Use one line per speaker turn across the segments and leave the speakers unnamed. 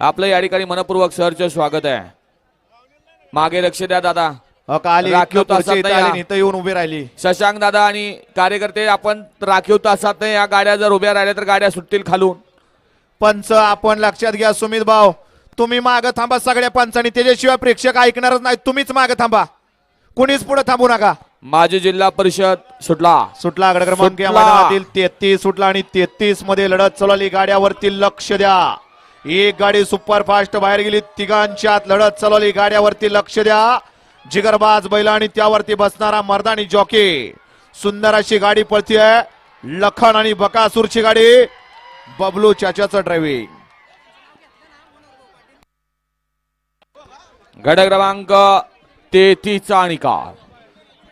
आपलं या ठिकाणी मनपूर्वक सहर्ष स्वागत आहे. मागे लक्ष द्या दादा.
अ, का आली?
राखीव तासात नाही हा.
इथं येऊन उभी राहिली.
शशांक दादा आणि कार्यकर्ते आपण राखीव तासात या. गाड्या जर उभ्या राहिल्या तर गाड्या सुटतील खालून.
पंच आपण लक्षात घ्या सुमित भाऊ. तुम्ही माग थांबा सगळ्या पंचांनी त्याच्याशिवाय प्रेक्षक ऐकणारच नाही तुम्हीच माग थांबा. कुणीच पुढे थांबू नका.
माजी जिल्हा परिषद सुटला.
सुटला आकडे क्रमांक तेहतीस सुटला आणि तेहतीसमध्ये लढत चालवली गाड्यावरती लक्ष द्या. एक गाडी सुपर फास्ट बाहेर गेली. तिघांच्यात लढत चालवली. गाड्यावरती लक्ष द्या. जिगरबाज बैल आणि त्यावरती बसणारा मर्दानी जॉकी. सुंदर अशी गाडी पळतीये. लखन आणि बकासूरची गाडी. बबलू चाचाचं ड्रायव्हिंग
गड क्रमांक तेहतीसचा निकाल.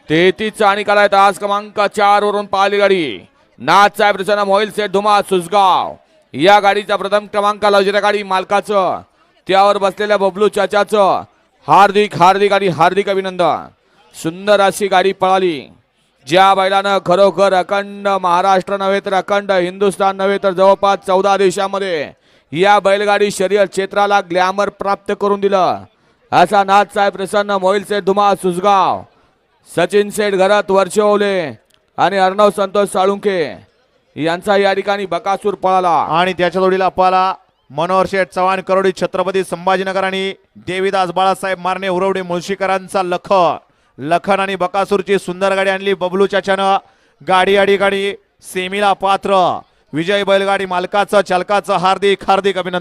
तेहतीसचा निकाल आहे. तास क्रमांक चार वरून पाहिली गाडी. नाथ साहेब प्रसन्न मोहिल सेठ धुमा सुसगाव या गाडीचा प्रथम क्रमांक लावलेल्या गाडी मालकाचं. त्यावर बसलेल्या बबलू चाचाचं. हार्दिक हार्दिक आणि हार्दिक अभिनंदन. सुंदर अशी गाडी पळाली. ज्या बैलानं खरोखर अखंड महाराष्ट्र नव्हे तर अखंड हिंदुस्थान नव्हे तर जवळपास चौदा देशामध्ये या बैलगाडी शर्यत क्षेत्राला ग्लॅमर प्राप्त करून दिलं. असा नाथसाहेब प्रसन्न मोहिल सेठ धुमा सुसगाव सचिन सेठ घरात वर्षवले आणि अर्णव संतोष साळुंके यांचा या ठिकाणी बकासूर पळाला.
आणि त्याच्या जोडीला पळाला मनोहर शेठ चव्हाण करोडी छत्रपती संभाजीनगर आणि देवीदास बाळासाहेब मारणे उरवडे मुळशीकरांचा लख लखन आणि बकासूरची सुंदर गाडी आणली बबलू चाच्यानं. गाडी या गाडी सेमीला पात्र. विजय बैलगाडी मालकाचं चालकाचं हार्दिक हार्दिक अभिनंदन.